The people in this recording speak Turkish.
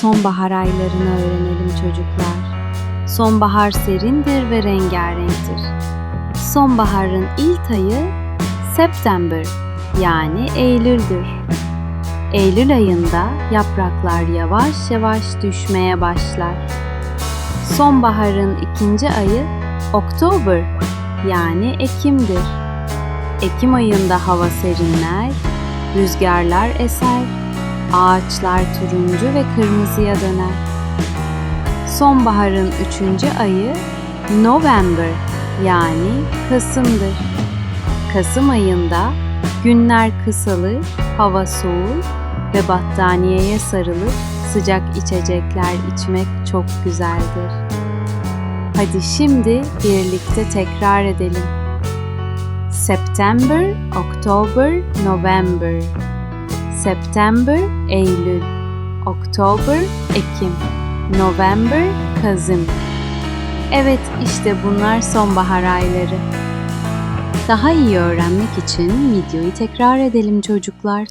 sonbahar aylarını öğrenelim çocuklar. Sonbahar serindir ve rengarenktir. Sonbaharın ilk ayı September yani Eylül'dür. Eylül ayında yapraklar yavaş yavaş düşmeye başlar. Sonbaharın ikinci ayı Oktober yani Ekim'dir. Ekim ayında hava serinler, rüzgarlar eser, ağaçlar turuncu ve kırmızıya döner. Sonbaharın üçüncü ayı November yani Kasım'dır. Kasım ayında günler kısalır, hava soğur ve battaniyeye sarılıp sıcak içecekler içmek çok güzeldir. Hadi şimdi birlikte tekrar edelim. September, October, November. September, Eylül. October, Ekim. November, Kasım. Evet, işte bunlar sonbahar ayları. Daha iyi öğrenmek için videoyu tekrar edelim çocuklar.